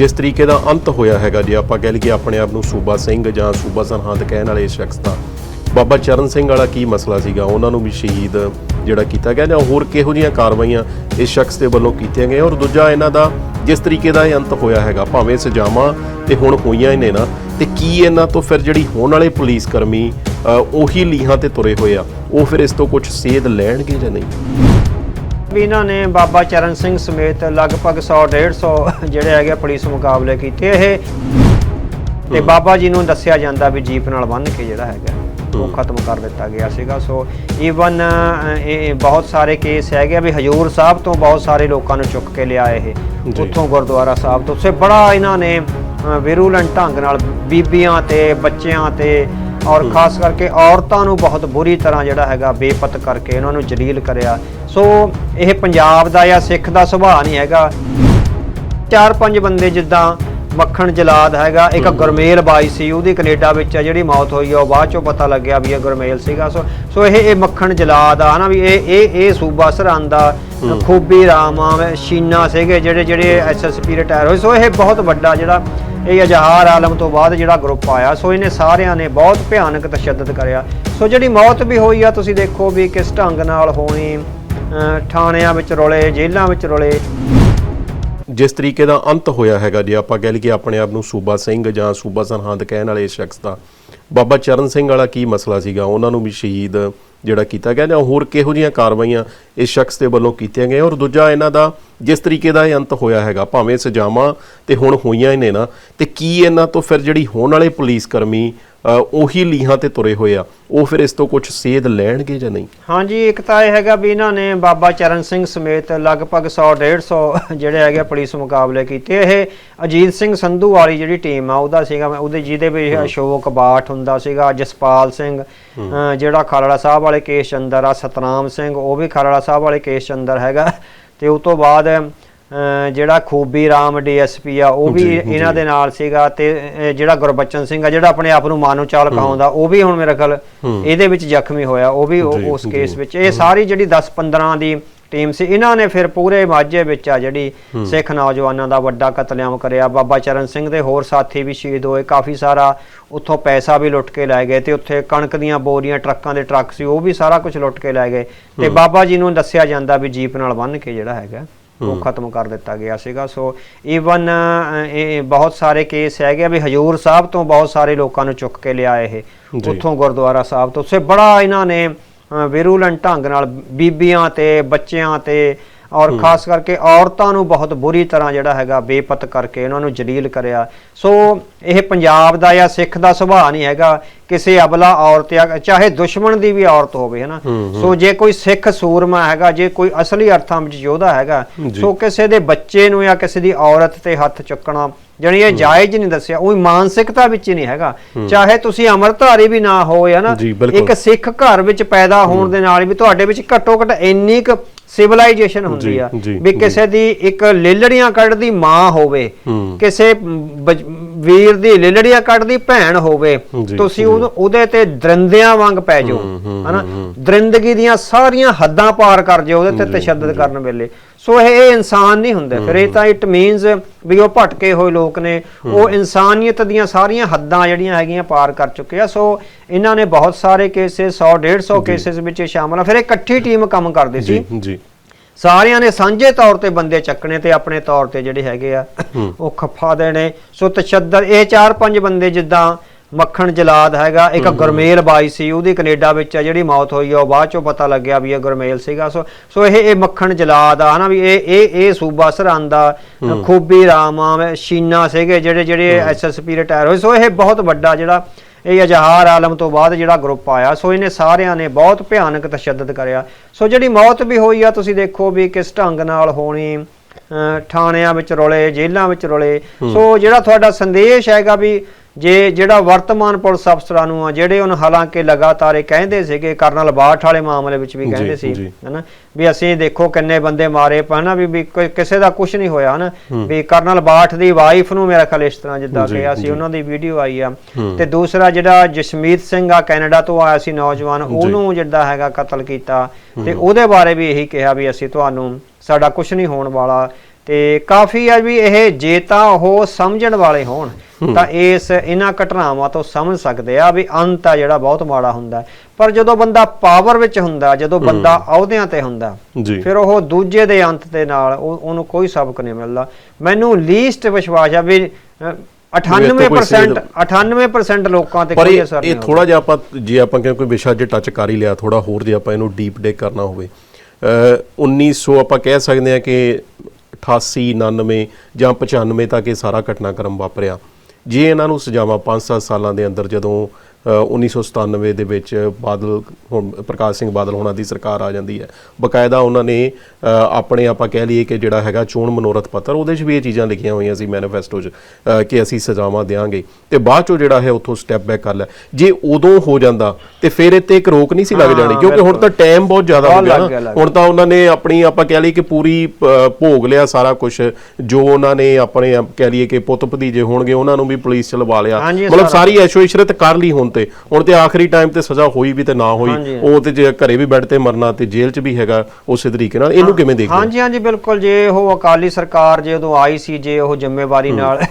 ਜਿਸ ਤਰੀਕੇ ਦਾ ਅੰਤ ਹੋਇਆ ਹੈਗਾ ਜੇ ਆਪਾਂ ਕਹਿ ਲਈਏ ਆਪਣੇ ਆਪ ਨੂੰ ਸੂਬਾ ਸਿੰਘ ਜਾਂ ਸੂਬਾ ਸਰਹੰਦ ਕਹਿਣ ਵਾਲੇ ਇਸ ਸ਼ਖਸ ਦਾ, ਬਾਬਾ ਚਰਨ ਸਿੰਘ ਵਾਲਾ ਕੀ ਮਸਲਾ ਸੀਗਾ? ਉਹਨਾਂ ਨੂੰ ਵੀ ਸ਼ਹੀਦ ਜਿਹੜਾ ਕੀਤਾ ਗਿਆ ਜਾਂ ਹੋਰ ਕਿਹੋ ਜਿਹੀਆਂ ਕਾਰਵਾਈਆਂ ਇਸ ਸ਼ਖਸ ਦੇ ਵੱਲੋਂ ਕੀਤੀਆਂ ਗਈਆਂ? ਔਰ ਦੂਜਾ ਇਹਨਾਂ ਦਾ ਜਿਸ ਤਰੀਕੇ ਦਾ ਇਹ ਅੰਤ ਹੋਇਆ ਹੈਗਾ, ਭਾਵੇਂ ਸਜ਼ਾਵਾਂ ਤੇ ਹੁਣ ਹੋਈਆਂ ਹੀ ਨੇ ਨਾ, ਤੇ ਕੀ ਇਹਨਾਂ ਤੋਂ ਫਿਰ ਜਿਹੜੀ ਹੋਣ ਵਾਲੇ ਪੁਲਿਸ ਕਰਮੀ ਉਹੀ ਲੀਹਾਂ ਤੇ ਤੁਰੇ ਹੋਏ ਆ? ਉਹ ਫਿਰ ਇਸ ਤੋਂ ਕੁਝ ਸੇਧ ਲੈਣਗੇ ਜਾਂ ਨਹੀਂ? ਵੀ ਇਹਨਾਂ ਨੇ ਬਾਬਾ ਚਰਨ ਸਿੰਘ ਸਮੇਤ ਲਗਭਗ 100 150 ਜਿਹੜੇ ਹੈਗੇ ਪੁਲਿਸ ਮੁਕਾਬਲੇ ਕੀਤੇ ਇਹ। ਤੇ ਬਾਬਾ ਜੀ ਨੂੰ ਦੱਸਿਆ ਜਾਂਦਾ ਵੀ ਜੀਪ ਨਾਲ ਬੰਨ ਕੇ ਜਿਹੜਾ ਹੈਗਾ ਉਹ ਖਤਮ ਕਰ ਦਿੱਤਾ ਗਿਆ ਸੀਗਾ। ਸੋ ਈਵਨ ਇਹ ਬਹੁਤ ਸਾਰੇ ਕੇਸ ਹੈਗੇ ਆ ਵੀ ਹਜੂਰ ਸਾਹਿਬ ਤੋਂ ਬਹੁਤ ਸਾਰੇ ਲੋਕਾਂ ਨੂੰ ਚੁੱਕ ਕੇ ਲਿਆ ਇਹ। ਉੱਥੋਂ ਗੁਰਦੁਆਰਾ ਸਾਹਿਬ ਤੋਂ। ਸੇ ਬੜਾ ਇਹਨਾਂ ਨੇ ਵਿਰੂਲੈਂਟ ਢੰਗ ਨਾਲ ਬੀਬੀਆਂ ਤੇ ਬੱਚਿਆਂ ਤੇ ਔਰ ਖਾਸ ਕਰਕੇ ਔਰਤਾਂ ਨੂੰ ਬਹੁਤ ਬੁਰੀ ਤਰ੍ਹਾਂ ਜਿਹੜਾ ਹੈਗਾ ਬੇਪਤ ਕਰਕੇ ਉਹਨਾਂ ਨੂੰ ਜਲੀਲ ਕਰਿਆ। ਸੋ ਇਹ ਪੰਜਾਬ ਦਾ ਜਾਂ ਸਿੱਖ ਦਾ ਸੁਭਾਅ ਨਹੀਂ ਹੈਗਾ। ਚਾਰ ਪੰਜ ਬੰਦੇ ਜਿੱਦਾਂ ਮੱਖਣ ਜਲਾਦ ਹੈਗਾ ਇੱਕ ਗੁਰਮੇਲ ਬਾਈ ਸੀ ਉਹਦੀ ਕੈਨੇਡਾ ਵਿੱਚ ਆ ਜਿਹੜੀ ਮੌਤ ਹੋਈ ਆ ਉਹ ਬਾਅਦ ਚੋਂ ਪਤਾ ਲੱਗਿਆ ਵੀ ਇਹ ਗੁਰਮੇਲ ਸੀਗਾ। ਸੋ ਸੋ ਇਹ ਇਹ ਮੱਖਣ ਜਲਾਦ ਆ ਨਾ ਵੀ ਇਹ ਇਹ ਇਹ ਸੂਬਾ ਸਰਹੰਦ ਦਾ ਖੂਬੀ ਰਾਮਾ ਸ਼ੀਨਾ ਸੀਗੇ ਜਿਹੜੇ ਜਿਹੜੇ ਐਸਐਸਪੀ ਰਿਟਾਇਰ ਹੋਏ। ਸੋ ਇਹ ਬਹੁਤ ਵੱਡਾ ਜਿਹੜਾ ਇਹ ਅਜਹਾਰ ਆਲਮ ਤੋਂ ਬਾਅਦ ਜਿਹੜਾ ਗਰੁੱਪ ਆਇਆ। ਸੋ ਇਹਨੇ ਸਾਰਿਆਂ ਨੇ ਬਹੁਤ ਭਿਆਨਕ ਤਸ਼ੱਦਦ ਕਰਿਆ। ਸੋ ਜਿਹੜੀ ਮੌਤ ਵੀ ਹੋਈ ਆ, ਤੁਸੀਂ ਦੇਖੋ ਵੀ ਕਿਸ ਢੰਗ ਨਾਲ ਹੋਣੀ ਥਾਣਿਆਂ ਵਿੱਚ ਰੋਲੇ, ਜੇਲ੍ਹਾਂ ਵਿੱਚ ਰੋਲੇ। ਜਿਸ ਤਰੀਕੇ ਦਾ ਅੰਤ ਹੋਇਆ ਹੈਗਾ ਜੇ, ਆਪਾਂ ਕਹਿ ਲਈਏ ਆਪਣੇ ਆਪ ਨੂੰ ਸੂਬਾ ਸਿੰਘ ਜਾਂ ਸੂਬਾ ਸਰਹੰਦ ਕਹਿਣ ਵਾਲੇ ਇਸ ਸ਼ਖਸ ਦਾ। ਬਾਬਾ ਚਰਨ ਸਿੰਘ ਵਾਲਾ ਕੀ ਮਸਲਾ ਸੀਗਾ? ਉਹਨਾਂ ਨੂੰ ਵੀ ਸ਼ਹੀਦ ਜਿਹੜਾ ਕੀਤਾ ਗਿਆ ਜਾਂ ਹੋਰ ਕਿਹੋ ਜਿਹੀਆਂ ਕਾਰਵਾਈਆਂ ਇਸ ਸ਼ਖਸ ਦੇ ਵੱਲੋਂ ਕੀਤੀਆਂ ਗਈਆਂ? ਔਰ ਦੂਜਾ ਇਹਨਾਂ ਦਾ ਜਿਸ ਤਰੀਕੇ ਦਾ ਇਹ ਅੰਤ ਹੋਇਆ ਹੈਗਾ, ਭਾਵੇਂ ਸਜ਼ਾਵਾਂ ਤੇ ਹੁਣ ਹੋਈਆਂ ਹੀ ਨੇ ਨਾ, ਤੇ ਕੀ ਇਹਨਾਂ ਤੋਂ ਫਿਰ ਜਿਹੜੀ ਹੋਣ ਵਾਲੇ ਪੁਲਿਸ ਕਰਮੀ ਉਹੀ ਲੀਹਾਂ ਤੇ ਤੁਰੇ ਹੋਏ ਆ। ਉਹ ਫਿਰ ਇਸ ਤੋਂ ਕੁਝ ਸੇਧ ਲੈਣਗੇ ਜਾਂ ਨਹੀਂ? ਹਾਂਜੀ ਇੱਕ ਤਾਂ ਇਹ ਹੈਗਾ ਵੀ ਇਹਨਾਂ ਨੇ ਬਾਬਾ ਚਰਨ ਸਿੰਘ ਸਮੇਤ ਲਗਭਗ 100 150 ਜਿਹੜੇ ਹੈਗੇ ਪੁਲਿਸ ਮੁਕਾਬਲੇ ਕੀਤੇ। ਇਹ ਅਜੀਤ ਸਿੰਘ ਸੰਧੂ ਵਾਲੀ ਜਿਹੜੀ ਟੀਮ ਆ ਉਹਦਾ ਸੀਗਾ ਮੈਂ ਉਹਦੇ ਜਿਹਦੇ ਵਿੱਚ ਅਸ਼ੋਕ ਬਾਠ ਹੁੰਦਾ ਸੀਗਾ ਜਸਪਾਲ ਸਿੰਘ ਜਿਹੜਾ ਖਾਲੜਾ ਸਾਹਿਬ ਵਾਲੇ ਕੇਸ ਅੰਦਰ ਆ ਸਤਨਾਮ ਸਿੰਘ ਉਹ ਵੀ ਖਾਲੜਾ ਸਾਹਿਬ ਵਾਲੇ ਕੇਸ ਅੰਦਰ ਹੈਗਾ। ਤੇ ਉਸ ਤੋਂ ਬਾਅਦ ਜਿਹੜਾ ਖੂਬੀ ਰਾਮ ਡੀਐਸਪੀ ਆ ਉਹ ਵੀ ਇਹਨਾਂ ਦੇ ਨਾਲ ਸੀਗਾ ਤੇ ਜਿਹੜਾ ਗੁਰਬਚਨ ਸਿੰਘ ਆ ਜਿਹੜਾ ਆਪਣੇ ਆਪ ਨੂੰ ਮਾਨੋ ਚਾਲ ਕਹਾਉਂਦਾ ਉਹ ਵੀ ਹੁਣ ਮੇਰੇ ਖਿਆਲ ਇਹਦੇ ਵਿੱਚ ਜ਼ਖਮੀ ਹੋਇਆ ਉਹ ਵੀ ਉਸ। ਕੇਸ ਵਿੱਚ। ਇਹ ਸਾਰੀ ਜਿਹੜੀ 10 15 ਦੀ ਟੀਮ ਸੀ ਇਹਨਾਂ ਨੇ ਫਿਰ ਪੂਰੇ ਮਾਝੇ ਵਿੱਚ ਆ ਜਿਹੜੀ ਸਿੱਖ ਨੌਜਵਾਨਾਂ ਦਾ ਵੱਡਾ ਕਤਲੇਆਮ ਕਰਿਆ। ਬਾਬਾ ਚਰਨ ਸਿੰਘ ਦੇ ਹੋਰ ਸਾਥੀ ਵੀ ਸ਼ਹੀਦ ਹੋਏ ਕਾਫੀ ਸਾਰਾ ਉੱਥੋਂ ਪੈਸਾ ਵੀ ਲੁੱਟ ਕੇ ਲੈ ਗਏ ਤੇ ਉੱਥੇ ਕਣਕ ਦੀਆਂ ਬੋਰੀਆਂ ਟਰੱਕਾਂ ਦੇ ਟਰੱਕ ਸੀ ਉਹ ਵੀ ਸਾਰਾ ਕੁਝ ਲੁੱਟ ਕੇ ਲੈ ਗਏ। ਤੇ ਬਾਬਾ ਜੀ ਨੂੰ ਦੱਸਿਆ ਜਾਂਦਾ ਵੀ ਜੀਪ ਨਾਲ ਬੰਨ ਕੇ ਜਿਹੜਾ ਹੈਗਾ। ਉਹ ਖਤਮ ਕਰ ਦਿੱਤਾ ਗਿਆ ਸੀਗਾ। ਸੋ ਈਵਨ ਇਹ ਬਹੁਤ ਸਾਰੇ ਕੇਸ ਹੈਗੇ ਆ ਵੀ ਹਜੂਰ ਸਾਹਿਬ ਤੋਂ ਬਹੁਤ ਸਾਰੇ ਲੋਕਾਂ ਨੂੰ ਚੁੱਕ ਕੇ ਲਿਆ ਇਹ। ਉੱਥੋਂ ਗੁਰਦੁਆਰਾ ਸਾਹਿਬ ਤੋਂ। ਸੇ ਬੜਾ ਇਹਨਾਂ ਨੇ ਵਿਰੂਲੈਂਟ ਢੰਗ ਨਾਲ ਬੀਬੀਆਂ ਤੇ ਬੱਚਿਆਂ ਤੇ ਔਰ ਖਾਸ ਕਰਕੇ ਔਰਤਾਂ ਨੂੰ ਬਹੁਤ ਬੁਰੀ ਤਰ੍ਹਾਂ ਜਿਹੜਾ ਹੈਗਾ ਬੇਪਤ ਕਰਕੇ ਉਹਨਾਂ ਨੂੰ ਜਲੀਲ ਕਰਿਆ। ਸੋ ਇਹ ਪੰਜਾਬ ਦਾ ਜਾਂ ਸਿੱਖ ਦਾ ਸੁਭਾਅ ਨਹੀਂ ਹੈਗਾ। ਕਿਸੇ ਅਬਲਾ ਔਰਤ ਜਾਂ ਚਾਹੇ ਦੁਸ਼ਮਣ ਦੀ ਵੀ ਔਰਤ ਹੋਵੇ ਹਨਾ? ਸੋ ਜੇ ਕੋਈ ਸਿੱਖ ਸੂਰਮਾ ਹੈਗਾ ਜੇ ਕੋਈ ਅਸਲੀ ਅਰਥਾਂ ਵਿੱਚ ਯੋਧਾ ਹੈਗਾ। ਸੋ ਕਿਸੇ ਦੇ ਬੱਚੇ ਨੂੰ ਜਾਂ ਕਿਸੇ ਦੀ ਔਰਤ ਤੇ ਹੱਥ ਚੁੱਕਣਾ ਜਾਣੀ ਇਹ ਜਾਇਜ਼ ਨਹੀਂ ਦੱਸਿਆ ਉਹ ਮਾਨਸਿਕਤਾ ਵਿੱਚ ਹੀ ਨਹੀਂ ਹੈਗਾ। ਚਾਹੇ ਤੁਸੀਂ ਅਮਰਧਾਰੀ ਵੀ ਨਾ ਜੀ, ਬਿਲਕੁਲ। ਇੱਕ ਸਿੱਖ ਘਰ ਵਿੱਚ ਪੈਦਾ ਹੋਣ ਦੇ ਨਾਲ ਵੀ ਤੁਹਾਡੇ ਵਿੱਚ ਘੱਟੋ ਘੱਟ ਇੰਨੀ ਕੁ ਸਿਵਲਾਈਜੇਸ਼ਨ ਹੁੰਦੀ ਆ ਵੀ। ਕਿਸੇ ਦੀ ਇੱਕ ਲੇਲੜੀਆਂ ਕੱਢਦੀ ਮਾਂ ਹੋਵੇ। ਕਿਸੇ ਵੀਰ ਦੀ ਲੇਲੜੀਆਂ ਕੱਢਦੀ ਭੈਣ ਹੋਵੇ ਤੁਸੀਂ ਉਹਦੇ ਤੇ ਦਰਿੰਦਿਆਂ ਵਾਂਗ ਪੈ ਜਾਓ ਹਨਾ? ਦਰਿੰਦਗੀ ਦੀਆਂ ਸਾਰੀਆਂ ਹੱਦਾਂ ਪਾਰ ਕਰ ਜਾਓ ਉਹਦੇ ਤੇ ਤਸ਼ੱਦਦ ਕਰਨ ਵੇਲੇ। ਸੋ ਇਹ ਇਨਸਾਨ ਨਹੀਂ ਹੁੰਦੇ। ਫਿਰ ਇਹ ਤਾਂ ਇਟ ਮੀਨਸ ਵੀ ਉਹ ਭਟਕੇ ਹੋਏ ਲੋਕ ਨੇ ਉਹ ਇਨਸਾਨੀਅਤ ਦੀਆਂ ਸਾਰੀਆਂ ਹੱਦਾਂ ਜਿਹੜੀਆਂ ਹੈਗੀਆਂ ਪਾਰ ਕਰ ਚੁੱਕੇ ਆ। ਸੋ ਇਹਨਾਂ ਨੇ ਬਹੁਤ ਸਾਰੇ ਕੇਸਿਸ 100 150 ਕੇਸਿਸ ਵਿੱਚ ਸ਼ਾਮਲ ਆ। ਫਿਰ ਇਕੱਠੀ ਟੀਮ ਕੰਮ ਕਰਦੀ ਸੀ। ਜੀ ਜੀ। ਸਾਰਿਆਂ ਨੇ ਸਾਂਝੇ ਤੌਰ ਤੇ ਬੰਦੇ ਚੱਕਣੇ ਤੇ ਆਪਣੇ ਤੌਰ ਤੇ ਜਿਹੜੇ ਹੈਗੇ ਆ ਉਹ ਖੱਫਾ ਦੇਣੇ। ਸੋ ਤਸ਼ੱਦਦ ਇਹ ਚਾਰ ਪੰਜ ਬੰਦੇ ਜਿੱਦਾਂ ਮੱਖਣ ਜਲਾਦ ਹੈਗਾ ਇੱਕ ਗੁਰਮੇਲ ਬਾਈ ਸੀ ਉਹਦੀ ਕੈਨੇਡਾ ਵਿੱਚ ਆ ਜਿਹੜੀ ਮੌਤ ਹੋਈ ਆ ਉਹ ਬਾਅਦ ਚੋਂ ਪਤਾ ਲੱਗਿਆ ਵੀ ਇਹ ਗੁਰਮੇਲ ਸੀਗਾ। ਸੋ ਸੋ ਇਹ ਇਹ ਮੱਖਣ ਜਲਾਦ ਆ ਨਾ ਵੀ ਇਹ ਇਹ ਇਹ ਸੂਬਾ ਸਰਹੰਦ ਦਾ ਖੂਬੀ ਰਾਮਾ ਸ਼ੀਨਾ ਸੀਗੇ ਜਿਹੜੇ ਜਿਹੜੇ ਐਸਐਸਪੀ ਰਿਟਾਇਰ ਹੋਏ। ਸੋ ਇਹ ਬਹੁਤ ਵੱਡਾ ਜਿਹੜਾ ਇਹ ਅਜਹਾਰ ਆਲਮ ਤੋਂ ਬਾਅਦ ਜਿਹੜਾ ਗਰੁੱਪ ਆਇਆ। ਸੋ ਇਹਨੇ ਸਾਰਿਆਂ ਨੇ ਬਹੁਤ ਭਿਆਨਕ ਤਸ਼ੱਦਦ ਕਰਿਆ। ਸੋ ਜਿਹੜੀ ਮੌਤ ਵੀ ਹੋਈ ਆ ਤੁਸੀਂ ਦੇਖੋ ਵੀ ਕਿਸ ਢੰਗ ਨਾਲ ਹੋਣੀ ਥਾਣਿਆਂ ਵਿੱਚ ਰੋਲੇ ਜੇਲ੍ਹਾਂ ਵਿੱਚ ਰੋਲੇ। ਸੋ ਜਿਹੜਾ ਤੁਹਾਡਾ ਸੰਦੇਸ਼ ਹੈਗਾ ਵੀ ਜੇ ਜਿਹੜਾ ਵਰਤਮਾਨ ਪੁਲਿਸ ਅਫਸਰਾਂ ਨੂੰ ਆ ਜਿਹੜੇ ਹੁਣ ਹਾਲਾਂਕਿ ਲਗਾਤਾਰ ਇਹ ਕਹਿੰਦੇ ਸੀਗੇ ਕਰਨਲ ਬਾਠ ਵਾਲੇ ਮਾਮਲੇ ਵਿੱਚ ਵੀ ਕਹਿੰਦੇ ਸੀ। ਹਨਾ ਵੀ ਅਸੀਂ ਦੇਖੋ ਕਿੰਨੇ ਬੰਦੇ ਮਾਰੇ ਨਾ ਵੀ ਕਿਸੇ ਦਾ ਕੁਝ ਨਹੀਂ ਹੋਇਆ ਹਨਾ ਵੀ ਕਰਨਲ ਬਾਠ ਦੀ ਵਾਈਫ ਨੂੰ ਮੇਰਾ ਖਿਆਲ ਇਸ ਤਰ੍ਹਾਂ ਜਿੱਦਾਂ ਕਿਹਾ ਸੀ। ਉਹਨਾਂ ਦੀ ਵੀਡੀਓ ਆਈ ਆ। ਤੇ ਦੂਸਰਾ ਜਿਹੜਾ ਜਸਮੀਤ ਸਿੰਘ ਆ ਕੈਨੇਡਾ ਤੋਂ ਆਇਆ ਸੀ ਨੌਜਵਾਨ ਉਹਨੂੰ ਜਿੱਦਾਂ ਹੈਗਾ ਕਤਲ ਕੀਤਾ ਤੇ ਉਹਦੇ ਬਾਰੇ ਵੀ ਇਹੀ ਕਿਹਾ ਵੀ ਅਸੀਂ ਤੁਹਾਨੂੰ ਸਾਡਾ ਕੁਝ ਨਹੀਂ ਹੋਣ ਵਾਲਾ ਤੇ ਕਾਫੀ ਆ ਵੀ ਇਹ ਜੇ ਤਾਂ ਉਹ ਸਮਝਣ ਵਾਲੇ ਹੋਣ ਤਾਂ ਇਸ ਇਹਨਾਂ ਘਟਨਾਵਾਂ ਤੋਂ ਸਮਝ ਸਕਦੇ ਆ ਵੀ ਅੰਤ ਆ ਜਿਹੜਾ ਬਹੁਤ ਮਾੜਾ ਹੁੰਦਾ। ਪਰ ਜਦੋਂ ਬੰਦਾ ਪਾਵਰ ਵਿੱਚ ਹੁੰਦਾ ਜਦੋਂ ਬੰਦਾ ਅਹੁਦਿਆਂ ਤੇ ਹੁੰਦਾ ਫਿਰ ਉਹ ਦੂਜੇ ਦੇ ਅੰਤ ਦੇ ਨਾਲ ਉਹ- ਉਹਨੂੰ ਕੋਈ ਸਬਕ ਨਹੀਂ ਮਿਲਦਾ। ਮੈਨੂੰ ਲੀਸਟ ਵਿਸ਼ਵਾਸ ਆ ਵੀ ਅ, 98% 98% ਲੋਕਾਂ ਤੇ ਕੋਈ ਅਸਰ ਨਹੀਂ ਇਹ ਥੋੜਾ ਜਿਹਾ ਆਪਾਂ ਜੇ ਆਪਾਂ ਕਿਹਾ ਕੋਈ ਵਿਸ਼ਾ ਜੇ ਟੱਚ ਕਰ ਹੀ ਲਿਆ ਥੋੜਾ ਹੋਰ ਜੇ ਆਪਾਂ ਇਹਨੂੰ ਡੀਪ ਡੇ ਕਰਨਾ ਹੋਵੇ ਅ 1900 ਆਪਾਂ ਕਹਿ ਸਕਦੇ ਹਾਂ ਕਿ 88 99 ਜਾਂ 95 ਤੱਕ ਇਹ ਸਾਰਾ ਘਟਨਾਕ੍ਰਮ ਵਾਪਰਿਆ। ਜੇ ਇਹਨਾਂ ਨੂੰ ਸਜ਼ਾਵਾਂ 5-7 ਸਾਲਾਂ ਦੇ ਅੰਦਰ ਜਦੋਂ 1997 ਦੇ ਵਿੱਚ ਬਾਦਲ ਹੁਣ ਪ੍ਰਕਾਸ਼ ਸਿੰਘ ਬਾਦਲ ਹੋਣਾ ਦੀ ਸਰਕਾਰ ਆ ਜਾਂਦੀ ਹੈ। ਬਕਾਇਦਾ ਉਹਨਾਂ ਨੇ ਆਪਣੇ ਆਪਾਂ ਕਹਿ ਲਈਏ ਕਿ ਜਿਹੜਾ ਹੈਗਾ ਚੋਣ ਮਨੋਰਥ ਪੱਤਰ ਉਹਦੇ 'ਚ ਵੀ ਇਹ ਚੀਜ਼ਾਂ ਲਿਖੀਆਂ ਹੋਈਆਂ ਸੀ ਮੈਨੀਫੈਸਟੋ 'ਚ ਕਿ ਅਸੀਂ ਸਜ਼ਾਵਾਂ ਦੇਵਾਂਗੇ ਤੇ ਬਾਅਦ 'ਚੋਂ ਜਿਹੜਾ ਹੈ ਉੱਥੋਂ ਸਟੈਪ ਬੈਕ ਕਰ ਲਿਆ। ਜੇ ਉਦੋਂ ਹੋ ਜਾਂਦਾ ਤੇ ਫਿਰ ਇੱਥੇ ਇੱਕ ਰੋਕ ਨਹੀਂ ਸੀ ਲੱਗ ਜਾਣੀ ਕਿਉਂਕਿ ਹੁਣ ਤਾਂ ਟਾਈਮ ਬਹੁਤ ਜ਼ਿਆਦਾ ਹੋ ਗਿਆ ਨਾ। ਹੁਣ ਤਾਂ ਉਹਨਾਂ ਨੇ ਆਪਣੀ ਆਪਾਂ ਕਹਿ ਲਈਏ ਕਿ ਪੂਰੀ ਭੋਗ ਲਿਆ ਸਾਰਾ ਕੁਝ ਜੋ ਉਹਨਾਂ ਨੇ ਆਪਣੇ ਆਪ ਕਹਿ ਲਈਏ ਕਿ ਪੁੱਤ ਭਤੀਜੇ ਹੋਣਗੇ ਉਹਨਾਂ ਨੂੰ ਵੀ ਪੁਲਿਸ ਚ ਲਵਾ ਲਿਆ। ਮਤਲਬ ਸਾਰੀ ਐਸ਼ੋ ਇਸ਼ਰਤ ਕਰ ਲਈ ਹੁਣ ਤੇ ਹੁਣ ਤੇ ਆਖਰੀ ਟਾਈਮ ਤੇ ਸਜ਼ਾ ਹੋਈ ਵੀ ਤੇ ਨਾ ਹੋਈ। ਉਹ ਤੇ ਜੇ ਘਰੇ ਵੀ ਬੈਠ ਤੇ ਮਰਨਾ ਤੇ ਜੇਲ੍ਹ ਚ ਵੀ ਹੈਗਾ ਉਸੇ ਤਰੀਕੇ ਨਾਲ। ਇਹਨੂੰ ਕਿਵੇਂ ਦੇਖਦੇ? ਹਾਂਜੀ ਹਾਂਜੀ ਬਿਲਕੁਲ। ਜੇ ਉਹ ਅਕਾਲੀ ਸਰਕਾਰ ਜੇ ਉਦੋਂ ਆਈ ਸੀ ਜੇ ਉਹ ਜ਼ਿੰਮੇਵਾਰੀ ਨਾਲ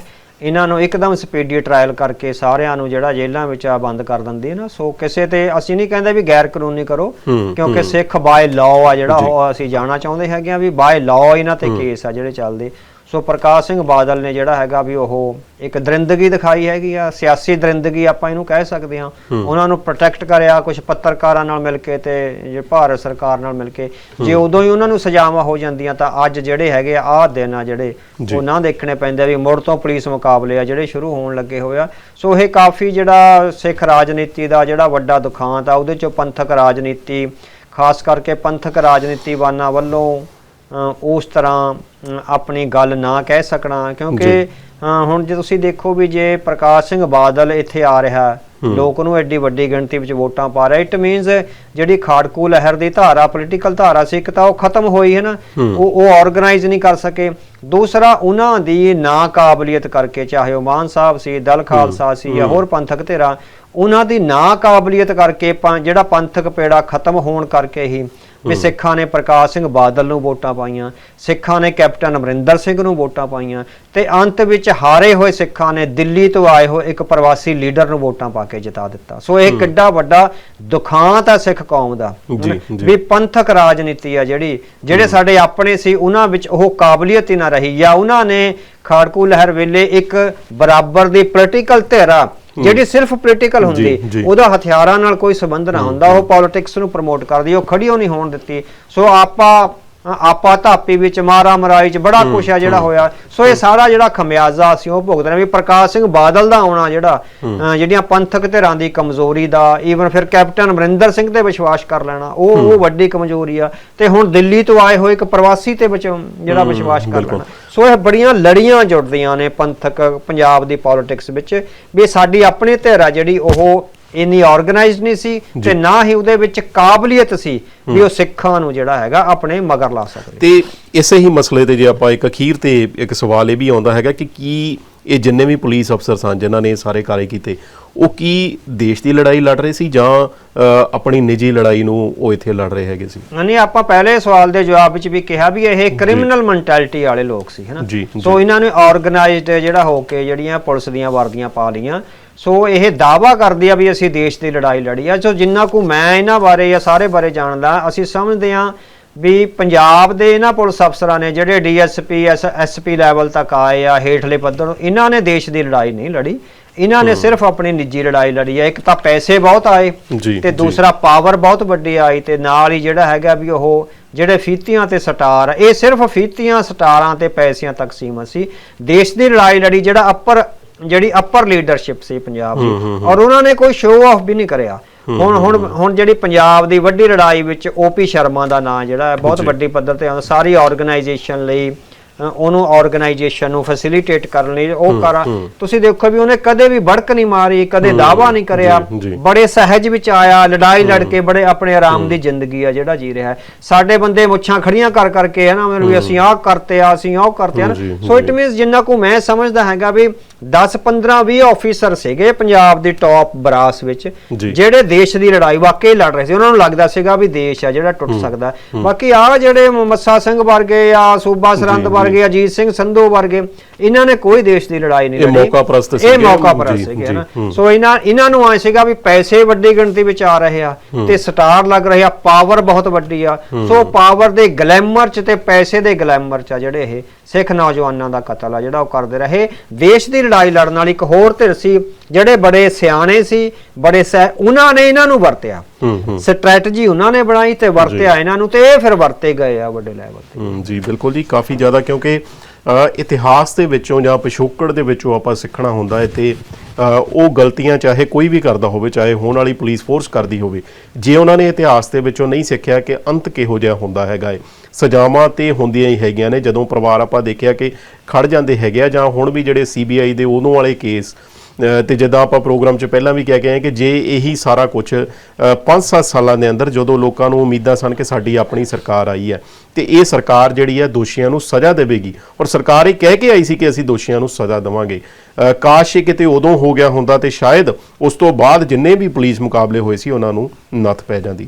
ਇਹਨਾਂ ਨੂੰ ਇੱਕਦਮ ਸਪੀਡੀ ਟ੍ਰਾਇਲ ਕਰਕੇ ਸਾਰਿਆਂ ਨੂੰ ਜਿਹੜਾ ਜੇਲ੍ਹਾਂ ਵਿੱਚ ਆ ਬੰਦ ਕਰ ਦਿੰਦੀ ਨਾ ਸੋ ਕਿਸੇ ਤੇ ਅਸੀਂ ਨਹੀਂ ਕਹਿੰਦੇ ਵੀ ਗੈਰ ਕਾਨੂੰਨੀ ਕਰੋ ਕਿਉਂਕਿ ਸਿੱਖ ਬਾਏ ਲਾਅ ਆ ਜਿਹੜਾ ਉਹ ਅਸੀਂ ਜਾਣਾ ਚਾਹੁੰਦੇ ਹੈਗੇ ਆ ਵੀ ਬਾਏ ਲਾਅ ਇਹਨਾਂ ਤੇ ਕੇਸ ਆ ਜਿਹੜੇ ਚੱਲਦੇ। ਸੋ ਪ੍ਰਕਾਸ਼ ਸਿੰਘ ਬਾਦਲ ਨੇ ਜਿਹੜਾ ਹੈਗਾ ਵੀ ਉਹ ਇੱਕ ਦਰਿੰਦਗੀ ਦਿਖਾਈ ਹੈਗੀ ਆ ਸਿਆਸੀ ਦਰਿੰਦਗੀ ਆਪਾਂ ਇਹਨੂੰ ਕਹਿ ਸਕਦੇ ਹਾਂ। ਉਹਨਾਂ ਨੂੰ ਪ੍ਰੋਟੈਕਟ ਕਰਿਆ ਕੁਝ ਪੱਤਰਕਾਰਾਂ ਨਾਲ ਮਿਲ ਕੇ ਤੇ ਜੇ ਭਾਰਤ ਸਰਕਾਰ ਨਾਲ ਮਿਲ ਕੇ। ਜੇ ਉਦੋਂ ਹੀ ਉਹਨਾਂ ਨੂੰ ਸਜ਼ਾਵਾਂ ਹੋ ਜਾਂਦੀਆਂ ਤਾਂ ਅੱਜ ਜਿਹੜੇ ਹੈਗੇ ਆ ਆਹ ਦਿਨ ਆ ਜਿਹੜੇ ਉਹ ਨਾ ਦੇਖਣੇ ਪੈਂਦੇ ਵੀ ਮੁੜ ਤੋਂ ਪੁਲਿਸ ਮੁਕਾਬਲੇ ਆ ਜਿਹੜੇ ਸ਼ੁਰੂ ਹੋਣ ਲੱਗੇ ਹੋਏ ਆ। ਸੋ ਇਹ ਕਾਫੀ ਜਿਹੜਾ ਸਿੱਖ ਰਾਜਨੀਤੀ ਦਾ ਜਿਹੜਾ ਵੱਡਾ ਦੁਖਾਂਤ ਆ ਉਹਦੇ ਚੋਂ ਪੰਥਕ ਰਾਜਨੀਤੀ ਖਾਸ ਕਰਕੇ ਪੰਥਕ ਰਾਜਨੀਤੀਵਾਨਾਂ ਵੱਲੋਂ ਉਸ ਤਰ੍ਹਾਂ ਆਪਣੀ ਗੱਲ ਨਾ ਕਹਿ ਸਕਣਾ। ਕਿਉਂਕਿ ਹੁਣ ਜੇ ਤੁਸੀਂ ਦੇਖੋ ਵੀ ਜੇ ਪ੍ਰਕਾਸ਼ ਸਿੰਘ ਬਾਦਲ ਇੱਥੇ ਆ ਰਿਹਾ ਲੋਕ ਉਹਨੂੰ ਐਡੀ ਵੱਡੀ ਗਿਣਤੀ ਵਿੱਚ ਵੋਟਾਂ ਪਾ ਰਿਹਾ ਇਟ ਮੀਨਸ ਜਿਹੜੀ ਖਾੜਕੂ ਲਹਿਰ ਦੀ ਧਾਰਾ ਪੋਲੀਟੀਕਲ ਧਾਰਾ ਸੀ ਇੱਕ ਤਾਂ ਉਹ ਖਤਮ ਹੋਈ ਹੈ ਨਾ। ਉਹ ਉਹ ਆਰਗੇਨਾਈਜ਼ ਨਹੀਂ ਕਰ ਸਕੇ। ਦੂਸਰਾ ਉਹਨਾਂ ਦੀ ਨਾਕਾਬਲੀਅਤ ਕਰਕੇ ਚਾਹੇ ਉਹ ਮਾਨ ਸਾਹਿਬ ਸੀ ਦਲ ਖਾਲਸਾ ਸੀ ਜਾਂ ਹੋਰ ਪੰਥਕ ਧਿਰਾਂ ਉਹਨਾਂ ਦੀ ਨਾਕਾਬਲੀਅਤ ਕਰਕੇ ਪੰ- ਜਿਹੜਾ ਪੰਥਕ ਪੇੜਾ ਖਤਮ ਹੋਣ ਕਰਕੇ ਹੀ ਵੀ ਸਿੱਖਾਂ ਨੇ ਪ੍ਰਕਾਸ਼ ਸਿੰਘ ਬਾਦਲ ਨੂੰ ਵੋਟਾਂ ਪਾਈਆਂ ਸਿੱਖਾਂ ਨੇ ਕੈਪਟਨ ਅਮਰਿੰਦਰ ਸਿੰਘ ਨੂੰ ਵੋਟਾਂ ਪਾਈਆਂ ਤੇ ਅੰਤ ਵਿੱਚ ਹਾਰੇ ਹੋਏ ਸਿੱਖਾਂ ਨੇ ਦਿੱਲੀ ਤੋਂ ਆਏ ਹੋਏ ਇੱਕ ਪ੍ਰਵਾਸੀ ਲੀਡਰ ਨੂੰ ਵੋਟਾਂ ਪਾ ਕੇ ਜਿਤਾ ਦਿੱਤਾ। ਸੋ ਇਹ ਕਿੱਡਾ ਵੱਡਾ ਦੁਖਾਂਤ ਹੈ ਸਿੱਖ ਕੌਮ ਦਾ। ਵੀ ਪੰਥਕ ਰਾਜਨੀਤੀ ਆ ਜਿਹੜੀ ਜਿਹੜੇ ਸਾਡੇ ਆਪਣੇ ਸੀ ਉਹਨਾਂ ਵਿੱਚ ਉਹ ਕਾਬਲੀਅਤ ਹੀ ਨਾ ਰਹੀ ਜਾਂ ਉਹਨਾਂ ਨੇ ਖਾੜਕੂ ਲਹਿਰ ਵੇਲੇ ਇੱਕ ਬਰਾਬਰ ਦੀ ਪੋਲੀਟੀਕਲ ਧਿਰਾ ਜਿਹੜੀ ਸਿਰਫ ਪੋਲੀਟੀਕਲ ਹੁੰਦੀ। ਉਹਦਾ ਹਥਿਆਰਾਂ ਨਾਲ ਕੋਈ ਸੰਬੰਧ ਨਾ ਹੁੰਦਾ ਉਹ ਪੋਲਿਟਿਕਸ ਨੂੰ ਪ੍ਰਮੋਟ ਕਰਦੀ ਉਹ ਖੜੀ ਨਹੀਂ ਹੋਣ ਦਿੱਤੀ। ਸੋ ਆਪਾਂ ਆਪਾ ਧਾਪੀ ਵਿੱਚ ਮਾਰਾ ਮਰਾਈ ਚ ਬੜਾ ਕੁਛ ਆ ਜਿਹੜਾ ਹੋਇਆ। ਸੋ ਇਹ ਸਾਰਾ ਜਿਹੜਾ ਖਮਿਆਜ਼ਾ ਅਸੀਂ ਉਹ ਭੁਗਤਣਾ ਵੀ ਪ੍ਰਕਾਸ਼ ਸਿੰਘ ਬਾਦਲ ਦਾ ਆਉਣਾ ਜਿਹੜਾ ਜਿਹੜੀਆਂ ਪੰਥਕ ਧਿਰਾਂ ਦੀ ਕਮਜ਼ੋਰੀ ਦਾ ਈਵਨ ਫਿਰ ਕੈਪਟਨ ਅਮਰਿੰਦਰ ਸਿੰਘ ਤੇ ਵਿਸ਼ਵਾਸ ਕਰ ਲੈਣਾ ਉਹ ਉਹ ਵੱਡੀ ਕਮਜ਼ੋਰੀ ਆ। ਤੇ ਹੁਣ ਦਿੱਲੀ ਤੋਂ ਆਏ ਹੋਏ ਇੱਕ ਪ੍ਰਵਾਸੀ ਤੇ ਵਿੱਚ ਜਿਹੜਾ ਵਿਸ਼ਵਾਸ ਕਰ ਲੈਣਾ। ਸੋ ਇਹ ਬੜੀਆਂ ਲੜੀਆਂ ਜੁੜਦੀਆਂ ਨੇ ਪੰਥਕ ਪੰਜਾਬ ਦੀ ਪੋਲਿਟਿਕਸ ਵਿੱਚ ਵੀ ਸਾਡੀ ਆਪਣੀ ਧਿਰ ਆ ਜਿਹੜੀ ਉਹ ਇੰਨੀ ਆਰਗੇਨਾਈਜ਼ਡ ਨਹੀਂ ਸੀ ਤੇ ਨਾ ਹੀ ਉਹਦੇ ਵਿੱਚ ਕਾਬਲੀਅਤ ਸੀ ਵੀ ਉਹ ਸਿੱਖਾਂ ਨੂੰ ਜਿਹੜਾ ਹੈਗਾ ਆਪਣੇ ਮਗਰ ਲਾ ਸਕਦੇ। ਤੇ ਇਸੇ ਹੀ ਮਸਲੇ ਤੇ ਜੇ ਆਪਾਂ ਇੱਕ ਅਖੀਰ ਤੇ ਇੱਕ ਸਵਾਲ ਇਹ ਵੀ ਆਉਂਦਾ ਹੈਗਾ ਕਿ ਕੀ ਇਹ ਜਿੰਨੇ ਵੀ ਪੁਲਿਸ ਅਫਸਰ ਸਨ ਜਿਨ੍ਹਾਂ ਨੇ ਸਾਰੇ ਕਾਰੇ ਕੀਤੇ ਉਹ ਕੀ ਦੇਸ਼ ਦੀ ਲੜਾਈ ਲੜ ਰਹੇ ਸੀ ਜਾਂ ਆਪਣੀ ਨਿੱਜੀ ਲੜਾਈ ਨੂੰ ਉਹ ਇੱਥੇ ਲੜ ਰਹੇ ਹੈਗੇ ਸੀ? ਨਹੀਂ ਆਪਾਂ ਪਹਿਲੇ ਸਵਾਲ ਦੇ ਜਵਾਬ ਵਿੱਚ ਵੀ ਕਿਹਾ ਵੀ ਇਹ ਕ੍ਰਿਮੀਨਲ ਮੈਂਟੈਲਿਟੀ ਵਾਲੇ ਲੋਕ ਸੀ ਹੈਨਾ। ਸੋ ਇਹਨਾਂ ਨੇ ਆਰਗੇਨਾਈਜ਼ਡ ਜਿਹੜਾ ਹੋ ਕੇ ਜਿਹੜੀਆਂ ਪੁਲਿਸ ਦੀਆਂ ਵਰਦੀਆਂ ਪਾ ਲਈਆਂ ਸੋ ਇਹ ਦਾਵਾ ਕਰਦੀ ਆ ਵੀ ਅਸੀਂ ਦੇਸ਼ ਦੀ ਲੜਾਈ ਲੜੀ ਆ। ਸੋ ਜਿੰਨਾ ਕੁ ਮੈਂ ਇਹਨਾਂ ਬਾਰੇ ਜਾਂ ਸਾਰੇ ਬਾਰੇ ਜਾਣਦਾ ਅਸੀਂ ਸਮਝਦੇ ਆ ਵੀ ਪੰਜਾਬ ਦੇ ਇਹਨਾਂ ਪੁਲਿਸ ਅਫਸਰਾਂ ਨੇ ਜਿਹੜੇ ਡੀਐਸਪੀ ਐਸਪੀ ਲੈਵਲ ਤੱਕ ਆਏ ਆ ਹੇਠਲੇ ਪੱਧਰ ਨੂੰ, ਇਹਨਾਂ ਨੇ ਦੇਸ਼ ਦੀ ਲੜਾਈ ਨਹੀਂ ਲੜੀ। ਇਹਨਾਂ ਨੇ ਸਿਰਫ ਆਪਣੀ ਨਿੱਜੀ ਲੜਾਈ ਲੜੀ ਆ। ਇੱਕ ਤਾਂ ਪੈਸੇ ਬਹੁਤ ਆਏ ਤੇ। ਦੂਸਰਾ ਪਾਵਰ ਬਹੁਤ ਵੱਡੀ ਆਈ ਤੇ ਨਾਲ ਹੀ ਜਿਹੜਾ ਹੈਗਾ ਵੀ ਉਹ ਜਿਹੜੇ ਫੀਤੀਆਂ ਤੇ ਸਟਾਰ ਇਹ ਸਿਰਫ ਫੀਤੀਆਂ ਸਟਾਰਾਂ ਤੇ ਪੈਸਿਆਂ ਤੱਕ ਸੀਮਤ ਸੀ। ਦੇਸ਼ ਦੀ ਲੜਾਈ ਲੜੀ ਜਿਹੜਾ ਅੱਪਰ ਜਿਹੜੀ ਅੱਪਰ ਲੀਡਰਸ਼ਿਪ ਸੀ ਪੰਜਾਬ ਦੀ ਔਰ ਉਹਨਾਂ ਨੇ ਕੋਈ ਸ਼ੋਅ ਆਫ ਵੀ ਨਹੀਂ ਕਰਿਆ। ਹੁਣ ਹੁਣ ਹੁਣ ਜਿਹੜੀ ਪੰਜਾਬ ਦੀ ਵੱਡੀ ਲੜਾਈ ਵਿੱਚ ਓਪੀ ਸ਼ਰਮਾ ਦਾ ਨਾਂ ਜਿਹੜਾ ਹੈ ਬਹੁਤ ਵੱਡੀ ਪੱਧਰ ਤੇ ਆਉਂਦਾ ਸਾਰੀ ਆਰਗੇਨਾਈਜੇਸ਼ਨ ਲਈ ਉਹਨੂੰ ਆਰਗੇਨਾਈਜੇਸ਼ਨ ਨੂੰ ਫੈਸਿਲਿਟੇਟ ਕਰਨ ਲਈ ਉਹ ਕਰਾ ਤੁਸੀਂ ਦੇਖੋ ਵੀ ਉਹਨੇ ਕਦੇ ਵੀ ਬੜਕ ਨਹੀਂ ਮਾਰੀ ਕਦੇ ਦਾਵਾ ਨਹੀਂ ਕਰਿਆ। ਬੜੇ ਸਹਿਜ ਵਿੱਚ ਆਇਆ ਲੜਾਈ ਲੜ ਕੇ ਬੜੇ ਆਪਣੇ ਆਰਾਮ ਦੀ ਜ਼ਿੰਦਗੀ ਆ ਜਿਹੜਾ ਜੀ ਰਿਹਾ ਸਾਡੇ ਬੰਦੇ ਮੁੱਛਾਂ ਖੜੀਆਂ ਕਰ ਕਰਕੇ ਹੈ ਨਾ ਮੈਨੂੰ ਵੀ ਅਸੀਂ ਆਹ ਕਰਤੇ ਆ ਅਸੀਂ ਉਹ ਕਰਤੇ ਆ ਸੋ ਇਟ ਮੀਨਸ ਜਿੰਨਾ ਕੋ ਮੈਂ ਸਮਝਦਾ ਹੈਗਾ ਵੀ 10 15 20 ਆਫੀਸਰ ਸੀਗੇ ਪੰਜਾਬ ਦੀ ਟੌਪ ਬਰਾਸ ਵਿੱਚ। ਜਿਹੜੇ ਦੇਸ਼ ਦੀ ਲੜਾਈ ਵਾਕਈ ਲੜ ਰਹੇ ਸੀ ਉਹਨਾਂ ਨੂੰ ਲੱਗਦਾ ਸੀਗਾ ਵੀ ਦੇਸ਼ ਆ ਜਿਹੜਾ ਟੁੱਟ ਸਕਦਾ ਬਾਕੀ ਆ ਜਿਹੜੇ ਮੱਸਾ ਸਿੰਘ ਵਰਗੇ ਆ ਸੂਬਾ ਸਰੰਦ। ਵਰਗੇ ਅਜੀਤ ਸਿੰਘ ਸੰਧੂ ਵਰਗੇ ਇਹਨਾਂ ਨੇ ਕੋਈ ਦੇਸ਼ ਦੀ ਲੜਾਈ ਨਹੀਂ ਇਹ ਲੜੀ ਮੌਕਾ ਪ੍ਰਸਤ ਇਹ ਸੀਗੇ। ਮੌਕਾ ਜੀ, ਪ੍ਰਸਤ ਸੀਗੇ ਨਾ। ਸੋ ਇਹਨਾਂ ਇਹਨਾਂ ਨੂੰ ਆਏ ਸੀਗਾ ਵੀ ਪੈਸੇ ਵੱਡੀ ਗਿਣਤੀ ਵਿੱਚ ਆ ਰਹੇ ਆ ਤੇ ਸਟਾਰ ਲੱਗ ਰਹੇ ਆ ਪਾਵਰ ਬਹੁਤ ਵੱਡੀ ਆ ਸੋ ਪਾਵਰ ਦੇ ਗਲੈਮਰ ਚ ਤੇ ਪੈਸੇ ਦੇ ਗਲੈਮਰ ਚ ਆ ਜਿਹੜੇ ਇਹ ਸਿੱਖ ਨੌਜਵਾਨਾਂ ਦਾ ਕਤਲ ਆ ਜਿਹੜਾ ਉਹ ਕਰਦੇ ਰਹੇ। ਦੇਸ਼ ਦੀ ਲੜਾਈ ਲੜਨ ਵਾਲੀ ਇੱਕ ਹੋਰ ਧਿਰ ਸੀ ਜਿਹੜੇ ਬੜੇ ਸਿਆਣੇ ਸੀ ਬੜੇ ਸਹਿ ਉਹਨਾਂ ਨੇ ਇਹਨਾਂ ਨੂੰ ਵਰਤਿਆ। ਸਟ੍ਰੈਟਜੀ ਉਹਨਾਂ ਨੇ ਬਣਾਈ ਤੇ ਵਰਤਿਆ ਇਹਨਾਂ ਨੂੰ ਤੇ ਇਹ ਫਿਰ ਵਰਤੇ ਗਏ ਆ ਵੱਡੇ ਲੈਵਲ ਤੇ। ਜੀ ਬਿਲਕੁਲ ਜੀ ਕਾਫੀ ਜ਼ਿਆਦਾ ਕਿਉਂਕਿ ਇਤਿਹਾਸ ਦੇ ਵਿੱਚੋਂ ਜਾਂ ਪਿਛੋਕੜ ਦੇ ਵਿੱਚੋਂ ਆਪਾਂ ਸਿੱਖਣਾ ਹੁੰਦਾ ਹੈ ਤੇ ਉਹ ਗਲਤੀਆਂ ਚਾਹੇ ਕੋਈ ਵੀ ਕਰਦਾ ਹੋਵੇ, ਚਾਹੇ ਹੋਣ ਵਾਲੀ ਪੁਲਿਸ ਫੋਰਸ ਕਰਦੀ ਹੋਵੇ, ਜੇ ਉਹਨਾਂ ਨੇ ਇਤਿਹਾਸ ਦੇ ਵਿੱਚੋਂ ਨਹੀਂ ਸਿੱਖਿਆ ਕਿ ਅੰਤ ਕਿਹੋ ਜਿਹਾ ਹੁੰਦਾ ਹੈਗਾ ਏ ਸਜ਼ਾਵਾਂ ਤੇ ਹੁੰਦੀਆਂ ਹੀ ਹੈਗੀਆਂ ਨੇ, ਜਦੋਂ ਪਰਿਵਾਰ ਆਪਾਂ ਦੇਖਿਆ ਕਿ ਖੜ ਜਾਂਦੇ ਹੈਗੇ ਆ ਜਾਂ ਹੁਣ ਵੀ ਜਿਹੜੇ ਸੀਬੀਆਈ ਦੇ ਉਦੋਂ ਵਾਲੇ ਕੇਸ ਤੇ ਜਿੱਦਾਂ ਆਪਾਂ ਪ੍ਰੋਗਰਾਮ 'ਚ ਪਹਿਲਾਂ ਵੀ ਕਹਿ ਕੇ ਆਏ ਕਿ ਜੇ ਇਹੀ ਸਾਰਾ ਕੁਝ 5-7 ਸਾਲਾਂ ਦੇ ਅੰਦਰ ਜਦੋਂ ਲੋਕਾਂ ਨੂੰ ਉਮੀਦਾਂ ਸਨ ਕਿ ਸਾਡੀ ਆਪਣੀ ਸਰਕਾਰ ਆਈ ਹੈ, ਤੇ ਇਹ ਸਰਕਾਰ ਜਿਹੜੀ ਹੈ ਦੋਸ਼ੀਆਂ ਨੂੰ ਸਜ਼ਾ ਦੇਵੇਗੀ। ਔਰ ਸਰਕਾਰ ਇਹ ਕਹਿ ਕੇ ਆਈ ਸੀ ਕਿ ਅਸੀਂ ਦੋਸ਼ੀਆਂ ਨੂੰ ਸਜ਼ਾ ਦੇਵਾਂਗੇ। ਕਾਸ਼ ਇਹ ਕਿਤੇ ਉਦੋਂ ਹੋ ਗਿਆ ਹੁੰਦਾ ਤੇ ਸ਼ਾਇਦ ਉਸ ਤੋਂ ਬਾਅਦ ਜਿੰਨੇ ਵੀ ਪੁਲਿਸ ਮੁਕਾਬਲੇ ਹੋਏ ਸੀ, ਉਹਨਾਂ ਨੂੰ ਨੱਥ ਪੈ ਜਾਂਦੀ।